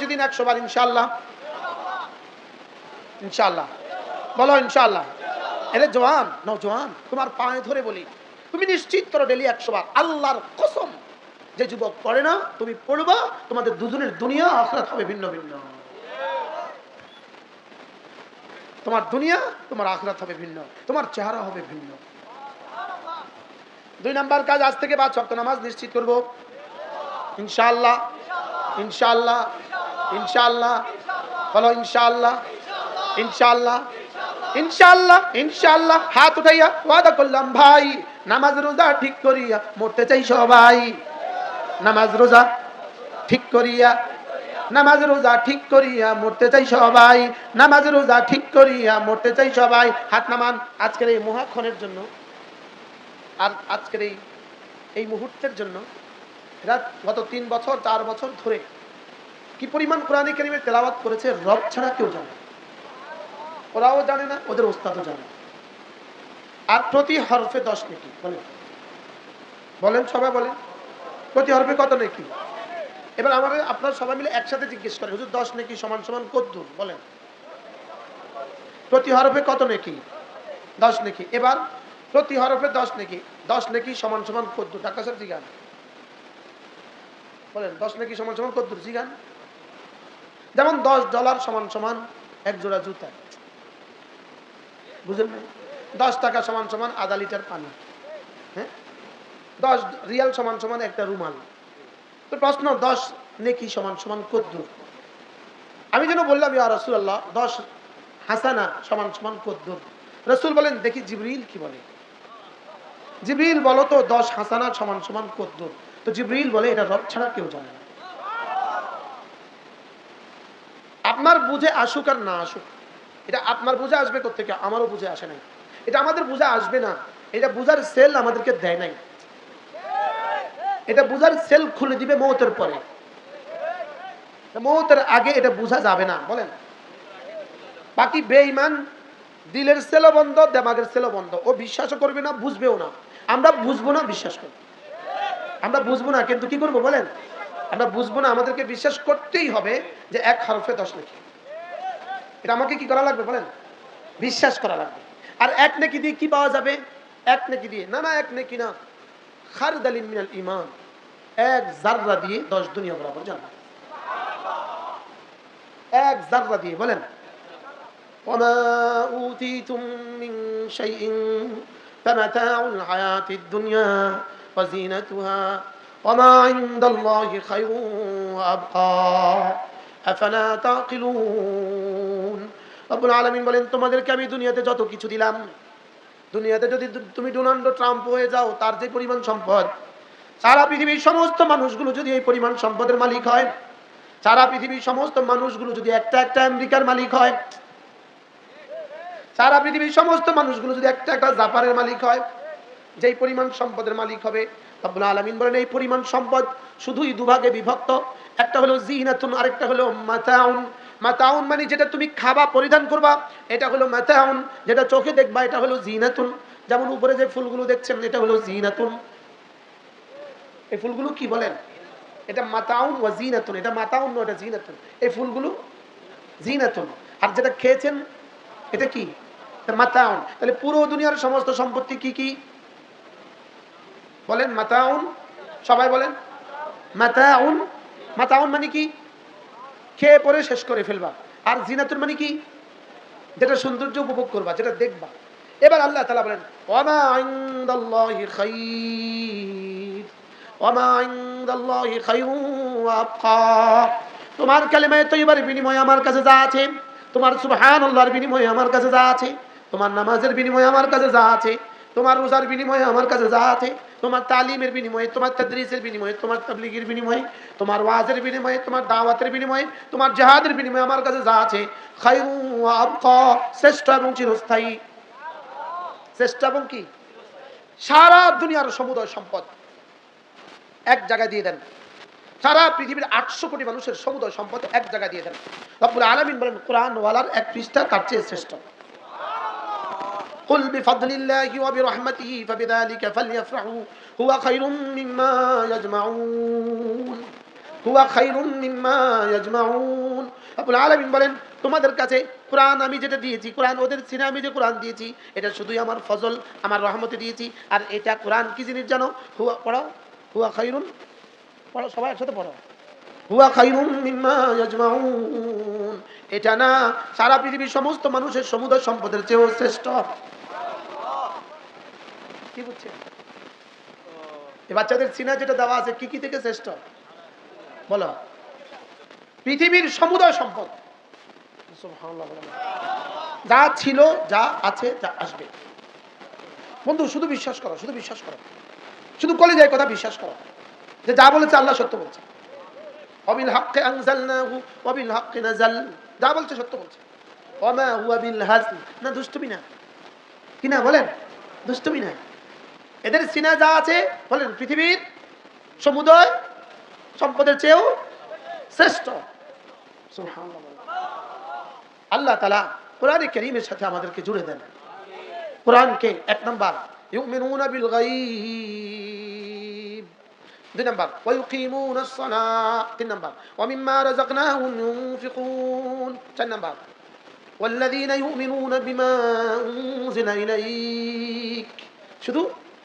প্রতিদিন একশো বার ইনশাল্লাহ ইনশাল্লাহ বলো ইনশাল্লাহ এরে জওয়ান ন জওয়ান তোমার পায়ে ধরে বলি। তুমি নিশ্চিত করো ডেলি একশো বার আল্লাহর কসম, যে যুবক পড়ে না, তুমি পড়বা, তোমাদের দুজনের দুনিয়া, আখরাত হবে ভিন্ন ভিন্ন। তোমার দুনিয়া, তোমার আখরাত হবে ভিন্ন। তোমার চেহারা হবে ভিন্ন। দুই নাম্বার কাজ, আজ থেকে পাঁচ সপ্তাহ নামাজ নিশ্চিত করব। ইনশাআল্লাহ ইনশাআল্লাহ। ইনশাআল্লাহ, বলো ইনশাআল্লাহ ইনশাআল্লাহ ইনশাআল্লাহ ইনশাআল্লাহ, হাত উঠাইয়া ওয়াদা করলাম, ভাই, নামাজ রোজা ঠিক করিয়া মরতে চাই সবাই। নামাজ রোজা ঠিক করিয়া, নামাজ রোজা ঠিক করিয়া মরতে চাই সবাই। নামাজ রোজা ঠিক করিয়া মরতে চাই সবাই। হাত নামান, আজকের এই মহাক্ষণের জন্য, আর আজকের এই এই মুহূর্তের জন্য গত তিন বছর, চার বছর ধরে কি পরিমাণ কোরআনে কারিমের তেলাওয়াত করেছে? রব ছাড়া কেউ জানে ওরাও জানে না, ওদের ওস্তাদও জানে আর প্রতি হরফে দশ নেকি, বলেন। বলেন, সবাই বলেন। প্রতি হরফে কত নেকি? এবার আমাদের, আপনার সবাই মিলে একসাথে জিজ্ঞেস করে হুজুর, দশ নেকি সমান সমান কত দূর বলেন। প্রতি হরফে কত নেকি? দশ নেকি। এবার প্রতি হরফে দশ নেকি দশ নেকি সমান সমান কত দূর ডাক্তার সাহেব, জিগান। বলেন, দশ নাকি সমান সমান কদ্দুর, জিগান। যেমন দশ ডলার সমান সমান এক জোড়া জুতা। বুঝলেন দশ টাকা সমান সমান আধা লিটার পানি। হ্যাঁ? দশ রিয়াল সমান সমান একটা রুমাল। তো প্রশ্ন, দশ নেকি সমান সমান কত দূর আমি যেন বললাম, ইয়া রসুল্লাহ দশ হাসানা সমান সমান কত দূর রসুল বলেন, দেখি জিবরিল কি বলে। জিবরিল বলো তো, দশ হাসানা সমান সমান কদ্দুর। দূর তো জিবরিল বলে, এটা রব ছাড়া কেউ জানে না। আপনার বুঝে আসুক আর না আসুক, এটা আপনার বুঝে আসবে কোথেকে আমারও বুঝে আসে নাই। এটা আমাদের বুঝে আসবে না, এটা বুঝার সেল আমাদেরকে দেয় নাই। এটা বুঝার সেল খুলে দিবে মৌতের পরে। মৌতের আগে এটা বোঝা যাবে না, বলেন। বাকি বেঈমান, দিলের সেলও বন্ধ, দেমাগের সেলও বন্ধ। ও বিশ্বাসও করবে না, বুঝবেও না। আমরা বুঝব না, বিশ্বাস করব। আমরা বুঝব না, কিন্তু কি করব, বলেন? আমরা বুঝবো না আমাদেরকে বিশ্বাস করতেই হবে যে এক হরফে দশ নাকি এটা আমাকে কি করা লাগবে বলেন বিশ্বাস করা লাগবে আর এক নেকি দিয়ে কি পাওয়া যাবে এক নেকি দিয়ে না না এক নেকি না খারদালিন মিনাল ইমান এক জাররা দিয়ে দশ দুনিয়া বরাবর জান্নাত এক জাররা দিয়ে বলেন وما أوتيتم من شيء فمتاع الحياة الدنيا وزينتها وما عند الله خير وأبقى أفلا تعقلون রব্বুল আলামিন বলেন তোমাদেরকে আমি দুনিয়াতে যত কিছু দিলাম দুনিয়াতে যদি তুমি ডোনাল্ড ট্রাম্প হয়ে যাও তার যে পরিমাণ সম্পদ সারা পৃথিবীর সমস্ত মানুষগুলো যদি এই পরিমাণ সম্পদের মালিক হয় সারা পৃথিবীর সমস্ত মানুষগুলো যদি একটা একটা আমেরিকার মালিক হয় সারা পৃথিবীর সমস্ত মানুষগুলো যদি একটা একটা জাপানের মালিক হয় যেই পরিমাণ সম্পদের মালিক হবে রব্বুল আলামিন বলেন, এই পরিমাণ সম্পদ শুধুই দুভাগে বিভক্ত। একটা হলো জিনাতুন, আরেকটা হলো মাতাউন। মাতাউন মানে যেটা তুমি খাবা, পরিধান করবা, এটা হলো মাতাউন। যেটা চোখে দেখবা, এটা হলো জিনাতুন। যেমন উপরে যে ফুলগুলো দেখছেন, এটা হলো জিনাতুন। এই ফুলগুলো কি বলেন? এটা মাতাউন ওয়া জিনাতুন। এটা মাতাউন নয়, এটা জিনাতুন। এই ফুলগুলো জিনাতুন। আর যেটা খেয়েছেন, এটা কি? মাতাউন। তাহলে পুরো দুনিয়ার সমস্ত সম্পত্তি কি কি? বলেন, মাতাউন, সবাই বলেন, মাতাউন মাতাউন মানে কি? খেয়ে পরে শেষ করে ফেলবা। আর জিনাতুন মানে কি? যেটা সৌন্দর্য উপভোগ করবা, যেটা দেখবা। এবার আল্লাহ তালা বলেন, ওয়ামা ইনদাল্লাহি খাইর, ওয়ামা ইনদাল্লাহি খাইরুন ওয়া আবকা। তোমার কালেমায়ে তৈবার বিনিময়ে আমার কাছে যা আছে, তোমার সুবহানাল্লাহর বিনিময়ে আমার কাছে যা আছে, তোমার নামাজের বিনিময়ে আমার কাছে যা আছে তোমার রোজার বিনিময়ে আমার কাছে যা আছে, তোমার তালিমের বিনিময়ে, তোমার তদ্রিসের বিনিময়ে, তোমার তাবলিগের বিনিময়ে, তোমার ওয়াজের বিনিময়ে, তোমার দাওয়াতের বিনিময়ে, তোমার জাহাদের বিনিময়ে আমার কাছে যা আছে শ্রেষ্ঠ এবং চিরস্থায়ী। শ্রেষ্ঠ এবং কি? সারা দুনিয়ার সমুদয় সম্পদ। এক জায়গায় দিয়ে দেন। সারা পৃথিবীর আটশো কোটি মানুষের সমুদয় সম্পদ এক জায়গায় দিয়ে দেন। রব্বুল আলামিন বলেন, কোরআন ওয়ালার এক পৃষ্ঠা তার চেয়ে শ্রেষ্ঠ। قل بفضل الله وبرحمته فبذلك فليفرحوا هو خير مما يجمعون হুয়া খাইরুন মিম্মা ইয়াজমাউন আবুল আলামিন বলেন তোমাদের কাছে কোরআন আমি যেটা দিয়েছি কোরআন ওদের সিনে আমি যে কোরআন দিয়েছি এটা শুধুই আমার ফজল আমার রহমতে দিয়েছি আর এটা কোরআন কি জিনিস জানো হুয়া পড়াও হুয়া খাইরুন পড়ো সবাই একসাথে পড়ো হুয়া খাইরুন মিম্মা ইয়াজমাউন এটা না সারা পৃথিবীর সমস্ত মানুষের সমুদয় সম্পদের চেয়েও শ্রেষ্ঠ কি বুঝছেন? এ বাচ্চাদের সিনা যেটা দেওয়া আছে, কি কি থেকে শ্রেষ্ঠ? বলো। পৃথিবীর সমুদয় সম্পদ। না। যা ছিল, যা আছে, যা আসবে। বন্ধু, শুধু বিশ্বাস করো, শুধু বিশ্বাস করো। শুধু কলেজের কথা বিশ্বাস করো। যে যা বলেছে আল্লাহ সত্য বলছে। অবিল হাক্কে আনজালনাহু ওয়াবিল হাক্কে নাজাল। যা বলছে সত্য বলছে। ওমা হুয়া বিল হাজল। না, দুষ্টুমি না। কি না বলেন? দুষ্টুমি না। এদের সিনা যা আছে বলেন পৃথিবীর সমুদয় সম্পদের চেয়েও শ্রেষ্ঠ সুবহানাল্লাহ বলেন। আল্লাহ তালা কোরআন করিমের সাথে আমাদেরকে জুড়ে দেন কোরআনকে এক নম্বর ইউমিনুনা বিল গায়ব দুই নম্বর ويقيمون الصلاة তিন নম্বর ومما رزقناهم ينفقون চার নম্বর والذين يؤمنون بما أنزل إليك শুধু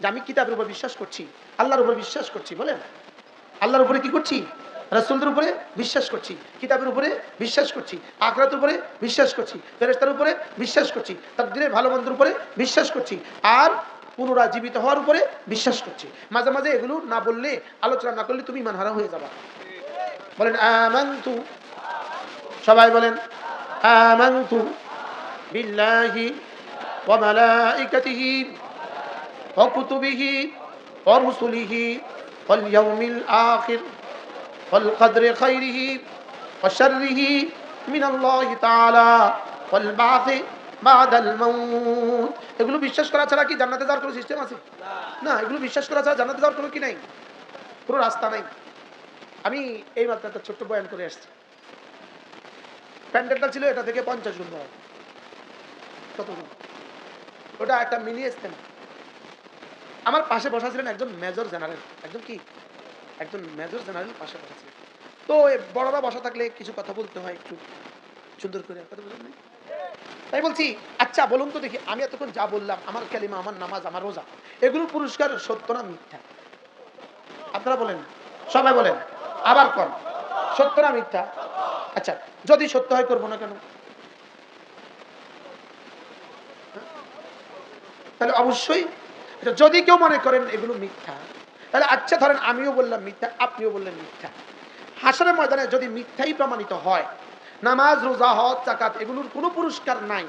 যে আমি কিতাবের উপর বিশ্বাস করছি, আল্লাহর উপর বিশ্বাস করছি, বলেন। আল্লাহর উপরে কি করছি? রাসূলদের উপরে বিশ্বাস করছি, কিতাবের উপরে বিশ্বাস করছি, আখরাতের উপরে বিশ্বাস করছি, ফেরেশতার উপরে বিশ্বাস করছি, তাকদীরের ভালো মন্দের উপরে বিশ্বাস করছি, আর পুনরায় জীবিত হওয়ার উপরে বিশ্বাস করছি। মাঝে মাঝে এগুলো না বললে, আলোচনা না করলে তুমি ইমানহারা হয়ে যাবা। বলেন, আমানতু সবাই বলেন, আমানতু বিল্লাহি ওয়া মালাইকাতিহি আখির ওয়াল কদরি খাইরিহি ওয়া শাররিহি মিন আল্লাহি তাআলা ওয়াল বা'থি বাদাল মাউত। এগুলো বিশ্বাস করা ছাড়া কি জান্নাতে যাওয়ার কোনো সিস্টেম আছে? না, এগুলো বিশ্বাস করা ছাড়া জান্নাতে যাওয়ার কোনো কি নাই? কোনো রাস্তা নাই। আমি এই মাত্র ছোট্ট বয়ান করে আসছি। প্যান্ডেলটা ছিল এটা থেকে পঞ্চাশ গুণ কত ওটা একটা মিনি ইস্তেমা আমার পাশে বসা ছিলেন একজন মেজর জেনারেল। একজন কি? একজন মেজর জেনারেল পাশে বসা ছিলেন। তো বড়রা বসা থাকলে কিছু কথা বলতে হয় একটু সুন্দর করে। কথা বলেন নাই? তাই বলছি আচ্ছা বলুন তো দেখি, আমি এতক্ষণ যা বললাম, আমার কালিমা, আমার নামাজ, আমার রোজা এগুলোর পুরস্কার, সত্য না মিথ্যা? আপনারা বলেন, সবাই বলেন, আবার কর সত্য না মিথ্যা? আচ্ছা যদি সত্য হয় করব না কেন? তাহলে অবশ্যই এটা যদি কেউ মনে করেন এগুলো মিথ্যা, তাহলে আচ্ছা ধরেন আমিও বললাম মিথ্যা, আপনিও বললেন মিথ্যা। হাসরের ময়দানে যদি মিথ্যাই প্রমাণিত হয়, নামাজ, রোজা, হজ চাকাত এগুলোর কোনো পুরস্কার নাই।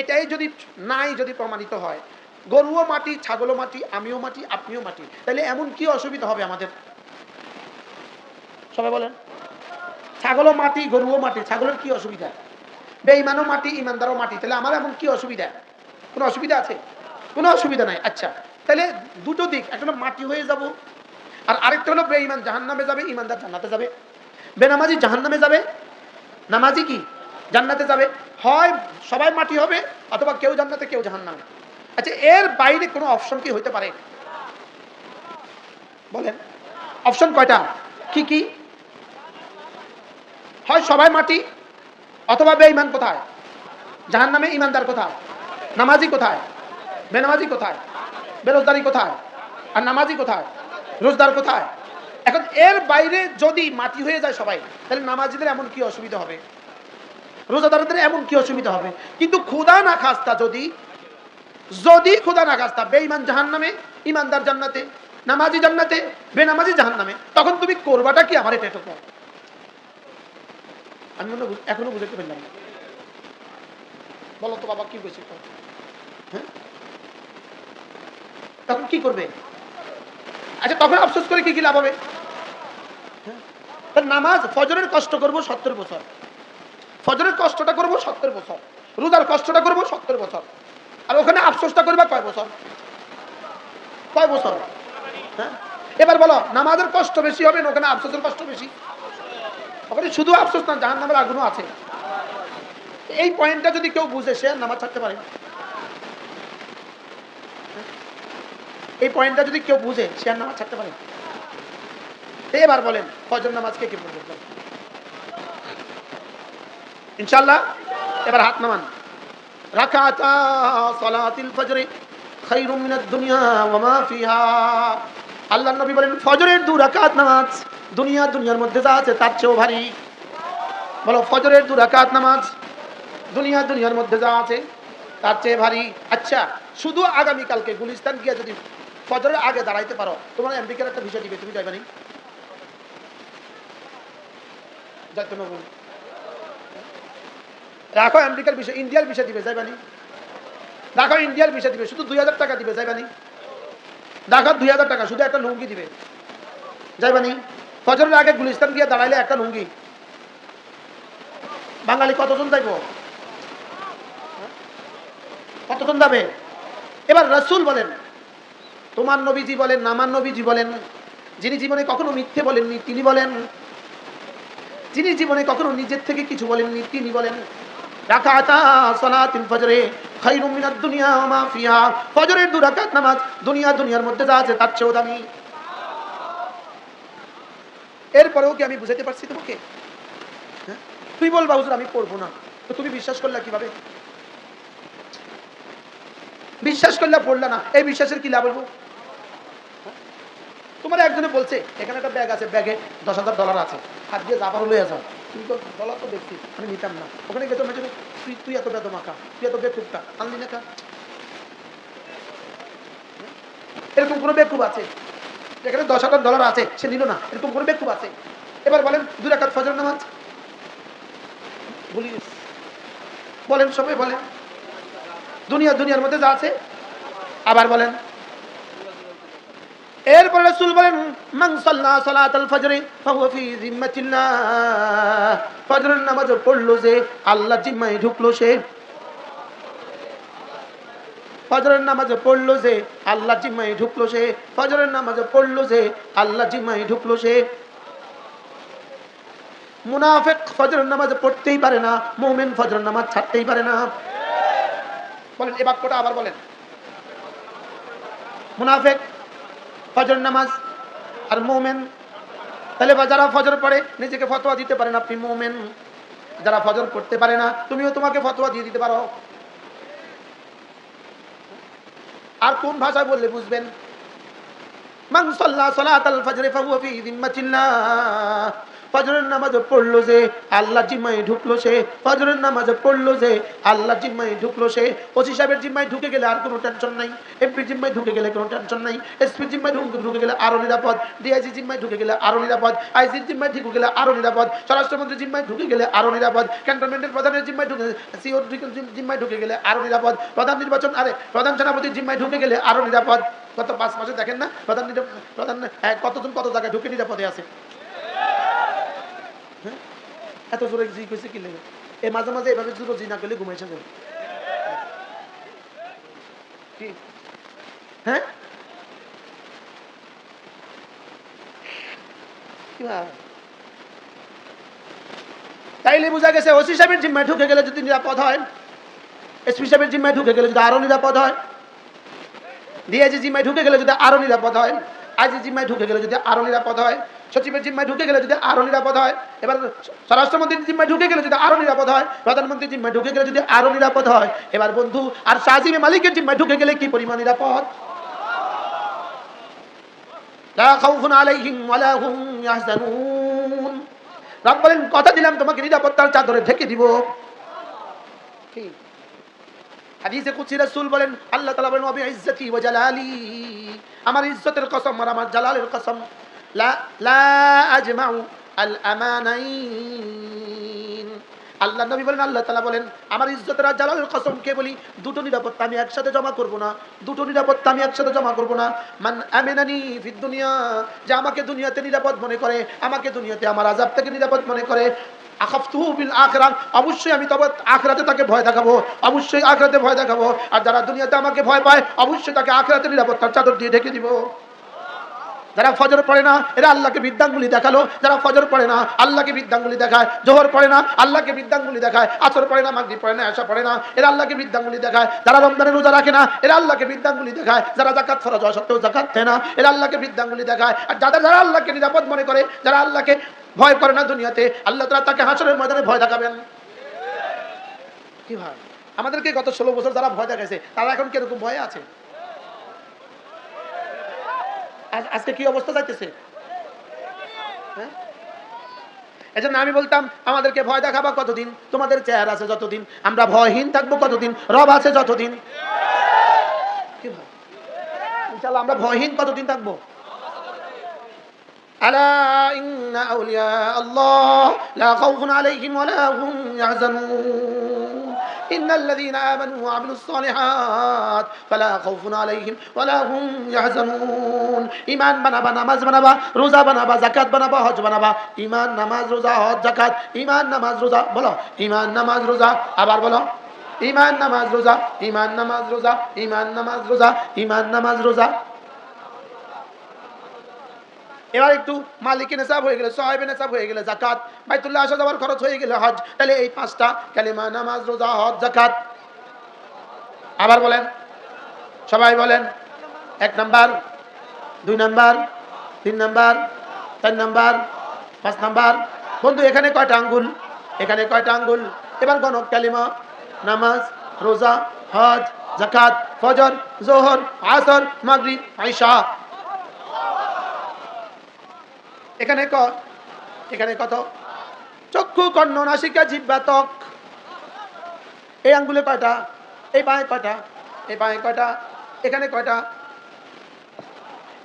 এটাই যদি নাই যদি প্রমাণিত হয়, গরুও মাটি, ছাগলও মাটি, আমিও মাটি, আপনিও মাটি, তাহলে এমন কি অসুবিধা হবে আমাদের? সবাই বলেন। ছাগলও মাটি, গরুও মাটি, ছাগলের কি অসুবিধা? বেঈমানও মাটি, ইমানদারও মাটি, তাহলে আমার এমন কি অসুবিধা? কোনো অসুবিধা আছে? কোনো অসুবিধা নাই। আচ্ছা তাহলে দুটো দিক, একটা হলো মাটি হয়ে যাব, আর আরেকটা হলো বেঈমান, জাহান্নামে যাবে ইমানদার জান্নাতে যাবে। বেনামাজি জাহান্নামে যাবে, নামাজি কি? জান্নাতে যাবে। হয় সবাই মাটি হবে, অথবা কেউ জান্নাতে, কেউ জাহান্নামে। আচ্ছা এর বাইরে কোনো অপশন কি হইতে পারে? বলেন। অপশন কয়টা? কি কি? হয় সবাই মাটি, অথবা বেঈমান কোথায়? জাহান্নামে ইমানদার কোথায়? নামাজি কোথায়? বেনামাজি কোথায়? বেরোজদারি কোথায়? আর নামাজি কোথায়? রোজদার কোথায়? এখন এর বাইরে যদি মাটি হয়ে যায় সবাই, তাহলে নামাজিদের এমন কি অসুবিধা হবে? রোজাদারদের এমন কি অসুবিধা হবে? কিন্তু ক্ষুদা না খাস্তা যদি যদি ক্ষুদা না খাস্তা, বেঈমান জাহান নামে ইমানদার জান্নাতে, নামাজি জান্নাতে, বেনামাজি জাহান নামে তখন তুমি করবাটা কি আমার এটা একটু কর। আমি মনে এখনও বুঝতে পারলাম না। বলো তো বাবা, কি বলছি হ্যাঁ? তখন কি করবে? আচ্ছা তখন আফসোস করে কি কি লাভ হবে? নামাজ, ফজরের কষ্ট করব সত্তর বছর। ফজরের কষ্টটা করব সত্তর বছর। রোজার কষ্টটা করব সত্তর বছর। আর ওখানে আফসোসটা করবে কয় বছর? কয় বছর? হ্যাঁ? এবার বলো, নামাজের কষ্ট বেশি হবে না ওখানে আফসোসের কষ্ট বেশি? ওখানে শুধু আফসোস না জাহান নামের আগুনও আছে। এই পয়েন্টটা যদি কেউ বুঝে, সে নামাজ ছাড়তে পারে এই পয়েন্টটা যদি কেউ বুঝে, সে আর নামাজ ছাড়তে পারে এবার বলেন, ফজর নামাজ কে পড়বে? ইনশাল্লাহ এবার হাত নামান। রাকাতা ফজরে মিনাদ দুনিয়া ওয়া মা ফিহা। আল্লাহর নবী বলেন, ফজরের দু রাকাত নামাজ, দুনিয়া দুনিয়ার মধ্যে যা আছে তার চেয়েও ভারী। বলো, ফজরের দু রাকাত নামাজ, দুনিয়া দুনিয়ার মধ্যে যা আছে তার চেয়ে ভারী। আচ্ছা শুধু আগামীকালকে গুলিস্তান গিয়ে যদি ফজরের আগে দাঁড়াইতে পারো। তোমার আমেরিকার একটা বিষয় দিবে, তুমি যাইবে নি? যাইতে না রাখো আমেরিকার বিষয়, ইন্ডিয়ার দিবে যাইবানি রাখো ইন্ডিয়ার দিবে, শুধু দুই হাজার টাকা দিবে যাইবানি দুই টাকা, শুধু একটা লুঙ্গি দিবে। যাইবানি ফজরের আগে গুলিস্তান গিয়ে দাঁড়াইলে একটা লুঙ্গি। বাঙালি কতজন যাইব? কতজন যাবে? এবার রসুল বলেন তোমার নবীজি বলেন নামার নবীজি বলেন, যিনি জীবনে কখনো মিথ্যে বলেননি, তিনি বলেন, যিনি জীবনে কখনো নিজের থেকে কিছু বলেননি, তিনি বলেন নামাজ দুনিয়া দুনিয়ার মধ্যে যা আছে তার এরপরেও কি আমি পারছি হ্যাঁ? তুই বলবা আমি না। তো তুমি বিশ্বাস করলা কীভাবে? বিশ্বাস করলে, পড়লা না। এই বিশ্বাসের কি লাভ হ্যাঁ? তোমার একজনে বলছে, এখানে একটা ব্যাগ আছে ব্যাগে দশ হাজার ডলার আছে। হাত দিয়ে যাবার লইয়া যাও। তুমি তো ডলার তো দেখছি, আমি নিতাম না। ওখানে গেছো মেজে তুই তুই এত বেদ মাখা তুই এত বেকুবটা, আনলি না হ্যাঁ? এরকম কোনো বেকুব আছে? যেখানে দশ হাজার ডলার আছে, সে নিল না। এরকম কোনো বেকুব আছে? এবার বলেন দুই রাকাত ফজর নামাজ? বলি। বলেন সবাই বলেন। দুনিয়া, দুনিয়ার মধ্যে যা আছে, আবার বলেন। এরপরে রাসূল বলেন, মান সাল্লা সালাতাল ফজরে ফাহুয়া ফি জিম্মাতিল্লাহ ফজরের নামাজ পড়ল যে আল্লাহ জিম্মায় ঢুকলো সে। ফজরের নামাজ পড়ল যে আল্লাহ জিম্মায় ঢুকলো সে। ফজরের নামাজ পড়ল যে আল্লাহ জিম্মায় ঢুকলো সে। মুনাফিক ফজরের নামাজ পড়তেই পারে না, মুমিন ফজরের নামাজ ছাড়তেই পারে না। বলেন, এ বাক্যটা আবার বলেন। মুনাফেক ফজর নামাজ আর মোমেন। তাহলে যারা ফজর পড়ে, নিজেকে ফতোয়া দিতে পারেন আপনি মোমেন। যারা ফজর করতে পারে না, তুমিও তোমাকে ফতোয়া দিয়ে দিতে পারো। আর কোন ভাষায় বললে বুঝবেন? মাংসল্লা সাল্লা আল ফজরে ফাহুয়া ফি জিম্মাতিল্লাহ। ফজরের নামাজ পড়ল যে আল্লাহ জিম্মায় ঢুকলো সে ফজরের নামাজ পড়ল যে আল্লাহ জিম্মায় ঢুকলো সে। ওসি সাহেবের জিম্মায় ঢুকে গেলে আর কোনো টেনশন নাই। এমপি জিম্মায় ঢুকে গেলে কোনো টেনশন নাই। এসপি জিম্মায় ঢুকে গেলে আরও নিরাপদ। ডিআইজি জিম্মায় ঢুকে গেলে আরও নিরাপদ। আইসির জিম্মায় ঢুকে গেলে আরও নিরাপদ। স্বরাষ্ট্রমন্ত্রীর জিম্মায় ঢুকে গেলে আরও নিরাপদ। ক্যান্টনমেন্টের প্রধানের জিম্মায় ঢুকে সিও জিম্মায় ঢুকে গেলে আরও নিরাপদ। প্রধান নির্বাচন আরে প্রধান সেনাপতির জিম্মায় ঢুকে গেলে আরও নিরাপদ। গত পাঁচ মাসে দেখেন না? প্রধান প্রধান হ্যাঁ, কতজন কত জায়গায় ঢুকে নিরাপদে আছে? হ্যাঁ? এত জোরে জি কইছে কি লেগে এ মাঝে মাঝে এভাবে জোরে জি না করলে ঘুমাইছে যাবে কি হ্যাঁ? তাইলে বোঝা গেছে ওসি সাহেবের জিম্মায় ঢুকে গেলে যদি নিরাপদ হয় এসপি সাহেবের জিম্মায় ঢুকে গেলে যদি আরও নিরাপদ হয় ডিআইজি জিম্মায় ঢুকে গেলে যদি আরও নিরাপদ হয় আইজি জিম্মায় ঢুকে গেলে যদি আরও নিরাপদ হয় সচিবের জিম্মায় ঢুকে গেলে যদি আরও নিরাপদ হয়, এবার স্বরাষ্ট্রমন্ত্রীর জিম্মায় ঢুকে গেলে যদি আরও নিরাপদ হয়, প্রধানমন্ত্রীর জিম্মায় ঢুকে গেলে যদি আরও নিরাপদ হয়, এবার বন্ধু, আর শাহজিমে মালিকের জিম্মায় ঢুকে গেলে কি পরিমাণ নিরাপদ? রব বলেন, কথা দিলাম, তোমাকে নিরাপত্তার চাদরে ঢেকে দিব। কি? হাদিসে কুদসি রাসূল বলেন, আল্লাহ তাআলা বলেন, ওয়া বিইজ্জতি ওয়া জালালি। আমার ইজ্জতের কসম আর আমার জালালের কসম। আল্লাহ নবী বলেন, আল্লাহ তালা বলেন, আমার ইজ্জতের জালালের বলি? দুটো নিরাপত্তা আমি একসাথে জমা করব না, দুটো নিরাপত্তা আমি একসাথে জমা করব না। মান আমেনানি দুনিয়া, যে আমাকে দুনিয়াতে নিরাপদ মনে করে, আমাকে দুনিয়াতে আমার আজাব থেকে নিরাপদ মনে করে। আখাফতুহু বিল অবশ্যই আমি তবে আখরাতে তাকে ভয় দেখাবো, অবশ্যই আখরাতে ভয় দেখাবো। আর যারা দুনিয়াতে আমাকে ভয় পায়, অবশ্যই তাকে আখরাতে নিরাপত্তার চাদর দিয়ে ঢেকে দিব। যারা ফজর পড়ে না, এরা আল্লাহকে বিদ্যাঙ্গুলি দেখাল। যারা ফজর পড়ে না, আল্লাহকে বিদ্যাঙ্গুলি দেখায়। জোহর পড়ে না, আল্লাহকে বিদ্যাঙ্গুলি দেখায়। আসর পড়ে না, মাগরিব পড়ে না আশা পড়ে না, এরা আল্লাহকে বিদ্যাঙ্গুলি দেখায়। যারা রমজানের রোজা রাখে না, এরা আল্লাহকে বিদ্যাঙ্গুলি দেখায়। যারা জাকাত ফরজ হওয়া সত্ত্বেও জাকাত দেয় না, এরা আল্লাহকে বিদ্যাঙ্গুলি দেখায়। আর যারা যারা আল্লাহকে নিরাপদ মনে করে, যারা আল্লাহকে ভয় করে না দুনিয়াতে, আল্লাহ তারা তাকে হাসরের ময়দানে ভয় দেখাবেন। কি ভাই? আমাদেরকে গত ষোলো বছর যারা ভয় দেখাইছে, তারা এখন কীরকম ভয়ে আছে? আজকে কি অবস্থা যাইতেছে? হ্যাঁ? জন্য আমি বলতাম, আমাদেরকে ভয় দেখাবা কতদিন? তোমাদের চেহারা আছে যতদিন। আমরা ভয়হীন থাকব কতদিন? রব আছে যতদিন। কি আমরা ভয়হীন কতদিন থাকব? আল্লাহ আল্লাহ আলাইহিম হুম ইয়াহজানুন। إن الذين آمنوا وعملوا الصالحات فلا خوف عليهم ولا هم يحزنون ইমান বানাবা নামাজ বানাবা রোজা বানাবা জাকাত বানাবা হজ বানাবা ইমান নামাজ রোজা হজ জাকাত ইমান নামাজ রোজা বলো ইমান নামাজ রোজা আবার বলো ইমান নামাজ রোজা ইমান নামাজ রোজা ইমান নামাজ রোজা ইমান নামাজ রোজা এবার একটু মালিকের নেশাব হয়ে গেলে, সাহেবের নেশাব হয়ে গেলে জাকাত বাইতুল্লাহ আসা যাওয়ার খরচ হয়ে গেলে হজ। তাহলে এই পাঁচটা কালিমা, নামাজ, রোজা, হজ জাকাত আবার বলেন, সবাই বলেন, এক নাম্বার, দুই নাম্বার, তিন নাম্বার, চার নাম্বার, পাঁচ নাম্বার। বন্ধু, এখানে কয়টা আঙ্গুল? এখানে কয়টা আঙ্গুল? এবার গণক কালিমা, নামাজ, রোজা, হজ জাকাত ফজর, জোহর, আসর, মাগরিব আইসা এখানে ক এখানে কত? চক্ষু, কর্ণ, নাসিকা জিব্বা ত্বক। এই আঙ্গুলে কয়টা? এই পায়ে কয়টা? এই পায়ে কয়টা? এখানে কয়টা?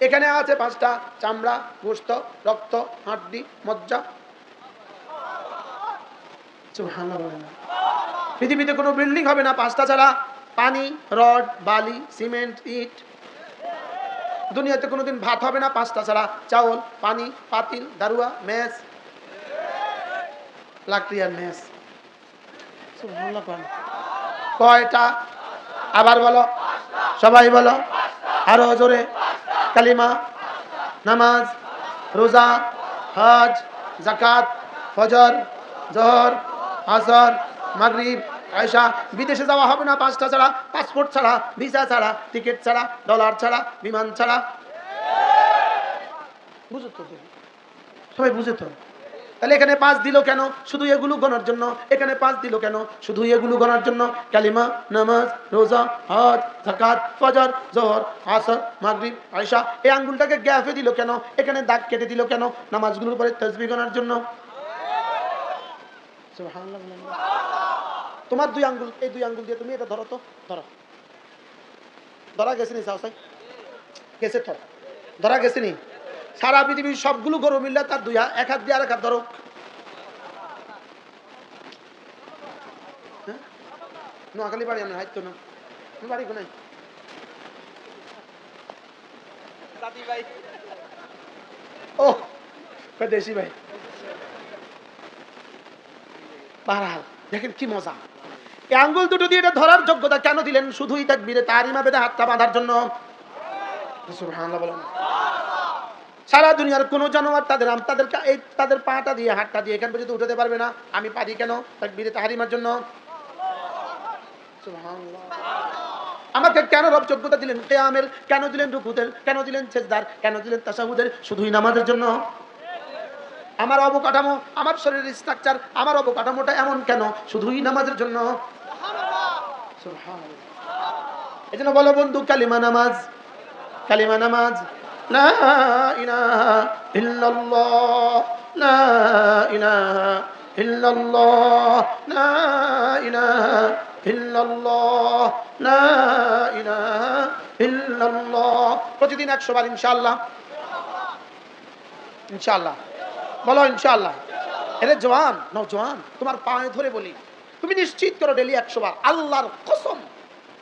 এখানে আছে পাঁচটা, চামড়া গোস্ত রক্ত, হাড্ডি, মজ্জা। পৃথিবীতে কোনো বিল্ডিং হবে না, পাঁচটা ছাড়া। পানি, রড, বালি, সিমেন্ট, ইট দুনিয়াতে কোনোদিন ভাত হবে না পাঁচটা ছাড়া। চাউল, পানি, পাতিল, দারুয়া, মেস। লাকড়ি আর মেস। কয়টা? আবার বলো। সবাই বলো। আরও জোরে। কালিমা, নামাজ, রোজা, হজ জাকাত ফজর, জহর, আসর, মাগরিব আয়সা বিদেশে যাওয়া হবে না পাঁচটা ছাড়া। পাসপোর্ট ছাড়া, ভিসা ছাড়া, টিকিট ছাড়া, ডলার ছাড়া, বিমান ছাড়া। সবাই বুঝে তো। তাহলে এখানে পাঁচ দিল কেন? শুধু এগুলো গণার জন্য। এখানে পাঁচ দিল কেন? শুধু এগুলো গণার জন্য। কালিমা, নামাজ, রোজা, হজ জাকাত ফজর, জোহর, আসর, মাগরিব আয়সা এই আঙ্গুলটাকে গ্যাফে দিল কেন? এখানে দাগ কেটে দিল কেন? নামাজগুলোর উপরে তসবি গণার জন্য। সুবহানাল্লাহ। তোমার দুই আঙ্গুল এই দুই আঙ্গুল দিয়ে তুমি এটা ধরো তো ধরো। ধরা গেছে নি সাহসাই গেছে তো। ধরা গেছে নি? সারা পৃথিবীর সবগুলো গরু মিললে তার দুই হাত এক হাত দিয়ে আর এক হাত ধরো। হ্যাঁ? নোয়াখালী বাড়ি আমার হাইতো না। বাড়ি কোনাই ও দেশি ভাই? বাহাল দেখেন কি মজা। এই আঙ্গুল দুটো দিয়ে এটা ধরার যোগ্যতা কেন দিলেন? শুধুই তাকবীরে তারিমা বেদে হাতটা বাঁধার জন্য। সারা দুনিয়ার কোন জানোয়ার তাদের আম তাদের এই তাদের পাটা দিয়ে, হাতটা দিয়ে এখান পর্যন্ত উঠাতে পারবে না। আমি পারি কেন তাকবীরে তাহারিমার জন্য? আমাকে কেন রব যোগ্যতা দিলেন? কেয়ামের কেন দিলেন রুকুদের কেন দিলেন সেজদার? কেন দিলেন তাসাহুদের শুধুই নামাজের জন্য। আমার অবকাঠামো, আমার শরীরের স্ট্রাকচার আমার অবকাঠামোটা এমন কেন? শুধুই নামাজের জন্য। এই জন্য বলো বন্ধু, কালিমা নামাজ কালিমা নামাজ। প্রতিদিন একশো বার ইনশাআল্লাহ। ইনশাআল্লাহ। বলো ইনশাআল্লাহ। এরে জওয়ান নও জওয়ান তোমার পায়ে ধরে বলি। তুমি নিশ্চিত করো ডেলি একশো বার, আল্লাহর কসম।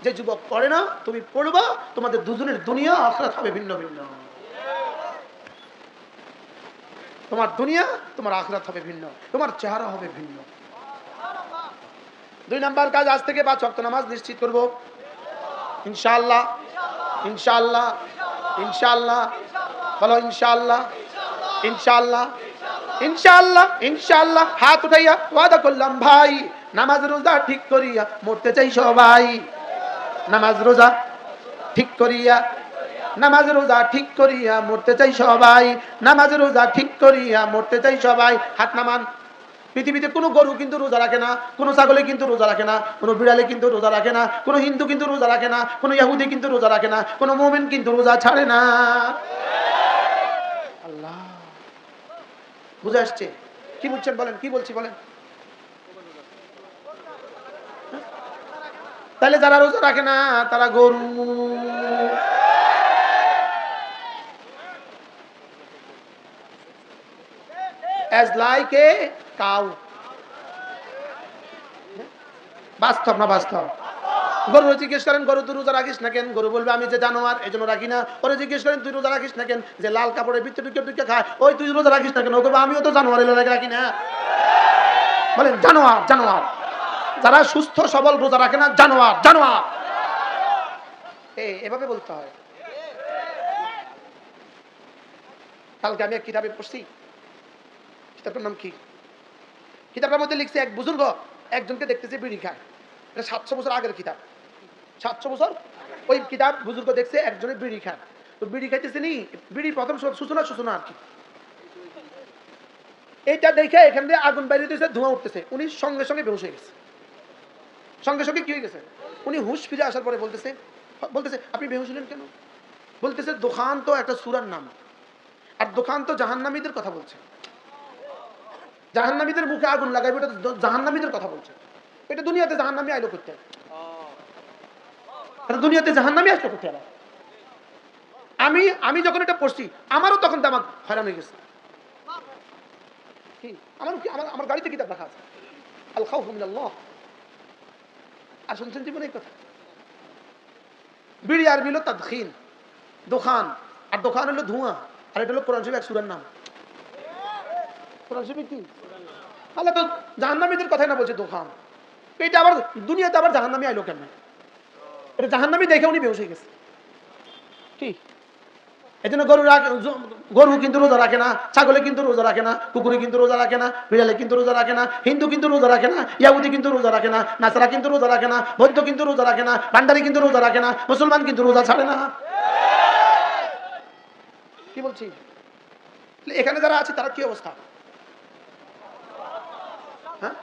যে যুবক পড়ে না, তুমি পড়বা, তোমাদের দুজনের দুনিয়া, আখরাত হবে ভিন্ন ভিন্ন। তোমার দুনিয়া, তোমার আখরাত হবে ভিন্ন, তোমার চেহারা হবে ভিন্ন। দুই নাম্বার কাজ, আজ থেকে পাঁচ ওয়াক্ত নামাজ নিশ্চিত করব। ইনশাআল্লাহ ইনশাআল্লাহ ইনশাআল্লাহ, বলো ইনশাআল্লাহ ইনশাআল্লাহ ইনশাআল্লাহ ইনশাল্লাহ হাত উঠাইয়া ওয়াদা করলাম, ভাই নামাজ রোজা ঠিক করিয়া মরতে চাই সবাই। নামাজ রোজা ঠিক করিয়া, নামাজ রোজা ঠিক করিয়া মরতে চাই সবাই। নামাজ রোজা ঠিক করিয়া মরতে চাই সবাই। হাত নামান। পৃথিবীতে কোনো গরু কিন্তু রোজা রাখে না, কোনো ছাগলে কিন্তু রোজা রাখে না, কোনো বিড়ালে কিন্তু রোজা রাখে না, কোনো হিন্দু কিন্তু রোজা রাখে না, কোনো ইয়াহুদি কিন্তু রোজা রাখে না, কোনো মোমেন কিন্তু রোজা ছাড়ে না। আল্লাহ। বুঝে আসছে? কি বুঝছেন বলেন, কি বলছি বলেন? তাহলে যারা রোজা রাখে না, তারা গরু। বাস্তব না বাস্তব? গরু জিজ্ঞেস করেন, গরু, তুই রোজা রাখিস না কেন? গরু বলবে, আমি যে জানোয়ার এই জন্য রাখি না। ওরে জিজ্ঞেস করেন, তুই রোজা রাখিস না কেন? যে লাল কাপড়ের ভিতরে ঢুকে ঢুকে খায়, ওই তুই রোজা রাখিস না কেন? ও আমিও তো জানোয়ার এলো রাখি না। বলেন, জানোয়ার জানোয়ার। যারা সুস্থ, সবল, রোজা রাখে না, জানোয়ার জানোয়ার। এভাবে বলতে হয়। কালকে আমি এক কিতাবে পড়ছি। কিতাবটার নাম কি? কিতাবটার মধ্যে লিখছে এক বুজুর্গ, একজনকে দেখতেছে বিড়ি খায়। এটা সাতশো বছর আগের কিতাব। সাতশো বছর? ওই কিতাব বুজুর্গ দেখছে, একজনে বিড়ি খায়। তো বিড়ি খাইতেছে নি বিড়ি প্রথম সূচনা সূচনা আর কি। এইটা দেখে এখান দিয়ে আগুন বাইরে দিয়েছে ধোঁয়া উঠতেছে। উনি সঙ্গে সঙ্গে বেহুশ হয়ে গেছে। সঙ্গে সঙ্গে কি হয়ে গেছে? উনি হুশ ফিরে আসার পরে বলতেছে বলতেছে, আপনি বেহুশ হলেন কেন? বলতেছে, দোকান তো একটা সুরার নাম। আর দোকান তো জাহান্নামীদের কথা বলছে। জাহান্নামীদের মুখে আগুন লাগাইবে এটা জাহান্নামীদের কথা বলছে। এটা দুনিয়াতে জাহান্নামী আইলো করতে। দুনিয়াতে জাহান্নামী আসলো করতে আমি আমি যখন এটা পড়ছি, আমারও তখন আমার হয়রান হয়ে গেছে। আমার আমার গাড়িতে কিতাব রাখা আছে। আল খাউফু মিনাল্লাহ। আর শুনছেন জীবনে কথা? বিড়ি আরবি হলো তাদখিন। দোকান। আর দোকান হলো ধোঁয়া। আর এটা হলো কোরআন শরীফ এক সুরের নাম। কোরআন শরীফ কি? তাহলে তো জাহান্নামীদের কথাই না বলছে দোকান। এটা আবার দুনিয়াতে আবার জাহান্নামী আইলো কেন এটা জাহান্নামী দেখে উনি বেউসে গেছে। কি? এই জন্য গরু রাখে গরু কিন্তু রোজা রাখে না ছাগলে কিন্তু রোজা রাখে না কুকুরে কিন্তু রোজা রাখে না বিড়ালে কিন্তু রোজা রাখে না হিন্দু কিন্তু রোজা রাখে না ইয়াহুদি কিন্তু রোজা রাখে না নাসারা কিন্তু রোজা রাখে না বৌদ্ধ কিন্তু রোজা রাখে না ভান্ডারি কিন্তু রোজা রাখে না মুসলমান কিন্তু রোজা ছাড়ে না কি বলছি এখানে যারা আছে তারা কি অবস্থা হ্যাঁ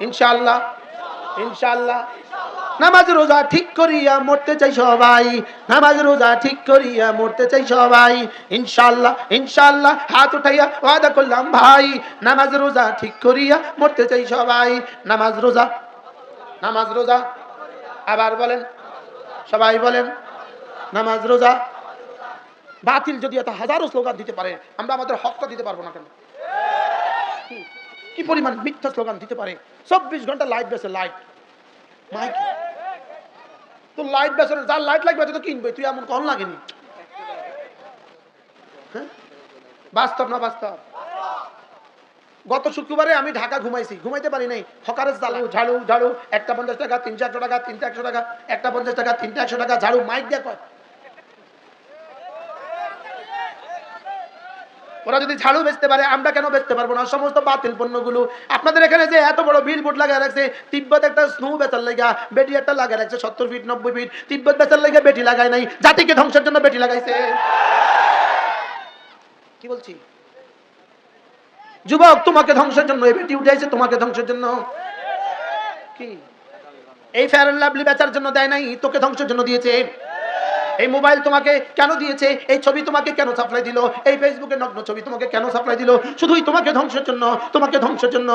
ইনশাআল্লাহ ইনশাআল্লাহ নামাজ রোজা ঠিক করিয়া মরতে চাই সবাই। নামাজ রোজা ঠিক করিয়া মরতে চাই সবাই। ইনশাল্লাহ ইনশাল্লাহ হাত উঠাইয়া ওয়াদা করলাম ভাই। নামাজ রোজা ঠিক করিয়া মরতে চাই সবাই। নামাজ রোজা নামাজ রোজা। আবার বলেন, সবাই বলেন, নামাজ রোজা বাতিল যদি এত হাজারো স্লোগান দিতে পারে, আমরা আমাদের হকটা দিতে পারব না কেন? কি? পরিমাণ মিথ্যা স্লোগান দিতে পারে? চব্বিশ ঘণ্টা লাইট বেসে লাইট মাইক তো লাইট বেসে যার লাইট লাগবে তো কিনবে, তুই এমন কম লাগেনি? হ্যাঁ? বাস্তব না বাস্তব? গত শুক্রবারে আমি ঢাকা ঘুমাইছি, ঘুমাইতে পারি নাই। জ্বালু ঝাড়ু ঝাড়ু, একটা পঞ্চাশ টাকা, তিনশো একশো টাকা তিনটা একশো টাকা, একটা পঞ্চাশ টাকা তিনটা একশো টাকা, ঝাড়ু মাইক দিয়ে ওরা যদি ঝাড়ু বেচতে পারে, আমরা কেন বেচতে পারব না? সমস্ত বাতিল পণ্যগুলো। আপনাদের এখানে যে এত বড় বিল বোর্ড লাগায় রাখছে, তিব্বত একটা স্নো বেচার লেগা, বেটি একটা লাগায় রাখছে, সত্তর ফিট নব্বই ফিট তিব্বত বেচার লেগে বেটি লাগায় নাই, জাতিকে ধ্বংসের জন্য বেটি লাগাইছে। কি বলছি? যুবক, তোমাকে ধ্বংসের জন্য, এই বেটি উঠাইছে তোমাকে ধ্বংসের জন্য। কি? এই ফেয়ার লাভলি বেচার জন্য দেয় নাই, তোকে ধ্বংসের জন্য দিয়েছে। এই মোবাইল তোমাকে কেন দিয়েছে? এই ছবি তোমাকে কেন সাপ্লাই দিল? এই ফেসবুকে নগ্ন ছবি তোমাকে কেন সাপ্লাই দিল? শুধুই তোমাকে ধ্বংসের জন্য, তোমাকে ধ্বংসের জন্য।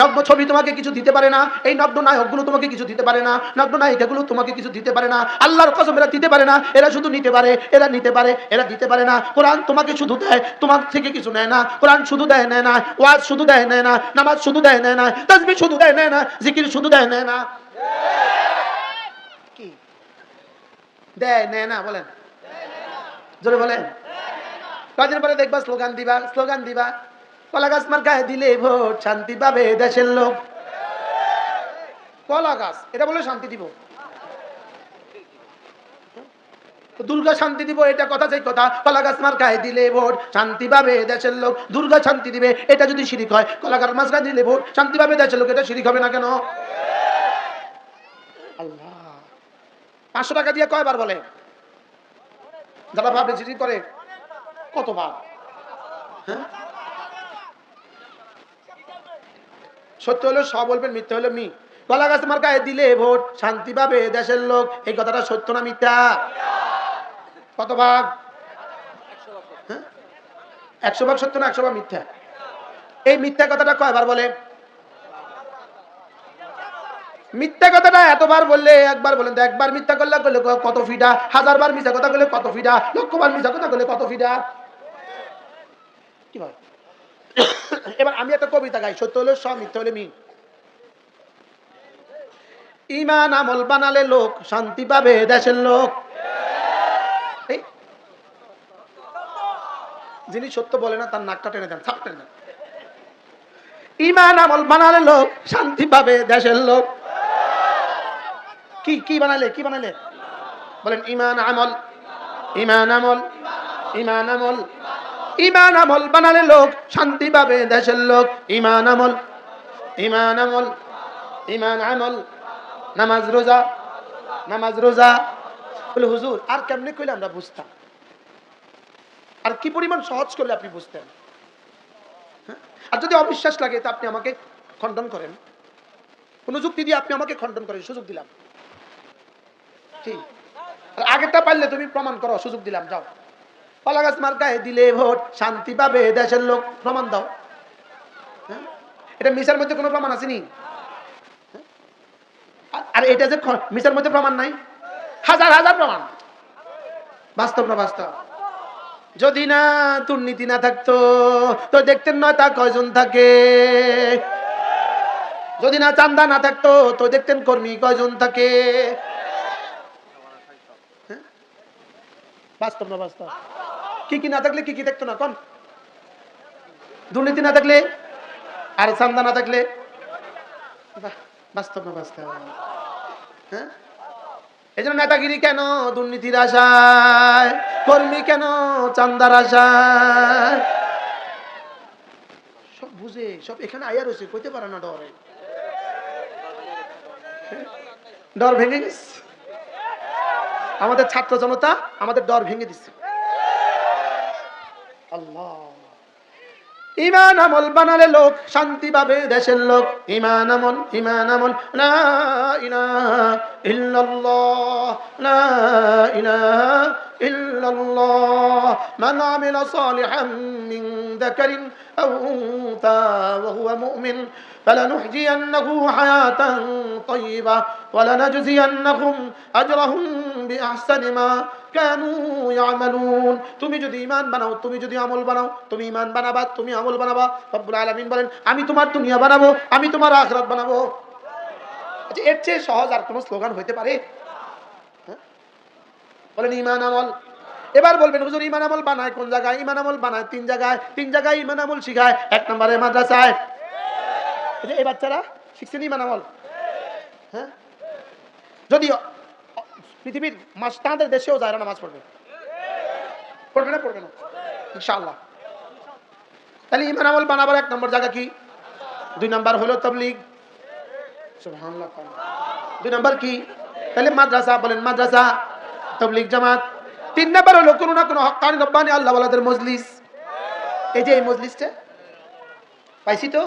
নগ্ন ছবি তোমাকে কিছু দিতে পারে না, এই নগ্ন নায়কগুলো তোমাকে কিছু দিতে পারে না, নগ্ন নায়িকাগুলো তোমাকে কিছু দিতে পারে না, আল্লাহর কসম এরা দিতে পারে না, এরা শুধু নিতে পারে, এরা নিতে পারে, এরা দিতে পারে না। কোরআন তোমাকে শুধু দেয়, তোমার থেকে কিছু নেয় না। কোরআন শুধু দেয়, নেয় না। ওয়াজ শুধু দেয়, নেয় না। নামাজ শুধু দেয়, নেয় না। তাসবিহ শুধু দেয়, নেয় না। জিকির শুধু দেয়, নেয় না কি দেয় নেয় না, বলেন। জোরে বলেন। কদিন পরে দেখবা স্লোগান দিবা স্লোগান দিবা। কলা গাছ মার গায়ে দিলে ভোট শান্তি পাবে দেশের লোক। কলা গাছ, এটা বলে শান্তি দিব। দুর্গা শান্তি দিব, এটা কথা সেই কথা। কলা গাছ মার গায়ে দিলে ভোট শান্তি পাবে দেশের লোক। দুর্গা শান্তি দিবে, এটা যদি শিরিক হয়, কলা গাছ মাছ গায়ে দিলে ভোট শান্তি পাবে দেশের লোক, এটা শিরিক হবে না কেন? আল্লাহ। পাঁচশো টাকা দিয়ে কয়বার বলে? যারা চিঠি করে কতবার? হ্যাঁ? সত্য হলো স বলবেন, মিথ্যা হলো মি কলা গাছ মার গায়ে দিলে ভোট, শান্তি পাবে দেশের লোক। এই কথাটা সত্য না মিথ্যা? কত ভাগ হ্যাঁ? একশো ভাগ সত্য না একশো ভাগ মিথ্যা? এই মিথ্যা কথাটা কয়বার বলে? মিথ্যা কথাটা এতবার বললে, একবার বলেন একবার মিথ্যা করলে করলে কত ফিডা হাজার বার মিথ্যা কথা করলে কত ফিডা লক্ষবার মিথ্যা কথা করলে কত কি এবার আমি একটা কবিতা গাই, সত্য হলে সব, মিথ্যা হলে মি ইমান আমল বানালে লোক, শান্তি পাবে দেশের লোক। যিনি সত্য বলে না, তার নাকটা টেনে দেন, ছাপ টেনে দেন। ইমান আমল বানালে লোক, শান্তি পাবে দেশের লোক। কি কি বানালে কি বানালে বলেন, ইমান আমল ইমান আমল ইমান আমল। ইমান আমল বানালে লোক শান্তি পাবে, দেশের লোক। ইমান আমল ইমান আমল ইমান আমল। নামাজ রোজা নামাজ রোজা। বলে, হুজুর, আর কেমনে কইলে আমরা বুঝতাম? আর কি পরিমাণ সহজ করলে আপনি বুঝতেন? হ্যাঁ? আর যদি অবিশ্বাস লাগে, তা আপনি আমাকে খণ্ডন করেন। কোন যুক্তি দিয়ে আপনি আমাকে খণ্ডন করেন, সুযোগ দিলাম। আর আগেরটা পারলে তুমি প্রমাণ করো, সুযোগ দিলাম, যাও। কলা গাছ মার গায়ে দিলে ভোট, শান্তি পাবে দেশের লোক, প্রমাণ দাও। হ্যাঁ? এটা মিশার মধ্যে কোনো প্রমাণ আসেনি? হ্যাঁ? আর- এটা যে মিশার মধ্যে প্রমাণ নাই? হাজার হাজার প্রমাণ। বাস্তব না বাস্তব? যদি না দুর্নীতি না থাকতো, তো দেখতেন নয় তা কয়জন থাকে। যদি না চান্দা না থাকতো, তো দেখতেন কর্মী কয়জন থাকে হ্যাঁ? বাস্তব না বাস্তব? কি কি না থাকলে কি কি দেখতো না? কোন? দুর্নীতি না থাকলে আর চান্দা না থাকলে বাস্তব না বাস্তব? হ্যাঁ? এই জন্য নেতাগিরি কেন দুর্নীতির আশায়? কর্মী কেন চান্দার আশায়? সব বুঝে, সব এখানে আয়া রয়েছে, কইতে পারে না ডরে। ডর ভেঙে গেছে? আমাদের ছাত্র জনতা আমাদের ডর ভেঙে দিচ্ছে ইমান আমল বানালে লোক, শান্তি পাবে দেশের লোক। ইমান আমল ইমান আমল না ইনা ইল্লাল্লাহ না ইলাহা ইল্লাল্লাহ মান আমিলা সালিহান মিন যাকারিন আও উনসা ওয়া হুয়া মুমিন فلنحيينه حياة طيبة ولنجزينهم أجرهم بأحسن ما كانوا يعملون তুমি যদি ইমান বানাও তুমি যদি আমল বানাও তুমি ইমান বানাবা তুমি আমল বানাবা রব্বুল আলামিন বলেন আমি তোমার দুনিয়া বানাবো আমি তোমার আখিরাত বানাবো আচ্ছা এর চেয়ে সহজ আর কোনো স্লোগান হইতে পারে হ্যাঁ? বলেন ইমান আমল। এবার বলবেন, হুজুর, ইমান আমল বানায় কোন জায়গায়? ইমান আমল বানায় তিন জায়গায়। তিন জায়গায় ইমান আমল শিখায়, এক নম্বরে মাদ্রাসায়। এই বাচ্চারা, শিখছেন ইমান আমল? হ্যাঁ? পৃথিবীর মাস, তাদের দেশেও যায় নামাজ পড়বে। পড়বে না পড়বে না? ইনশাআল্লাহ। তাহলে ইমান আমল বানাবার এক নম্বর জায়গা কি? দুই নাম্বার হলো তবলিগ। দুই নাম্বার কি? তাহলে মাদ্রাসা, বলেন মাদ্রাসা। তবলিগ জামাত। তিন নাম্বার হলো কোনো না কোনো হকানি রব্বানি আল্লাহ মজলিস। এই যে এই মজলিসটা? পাইছি তো?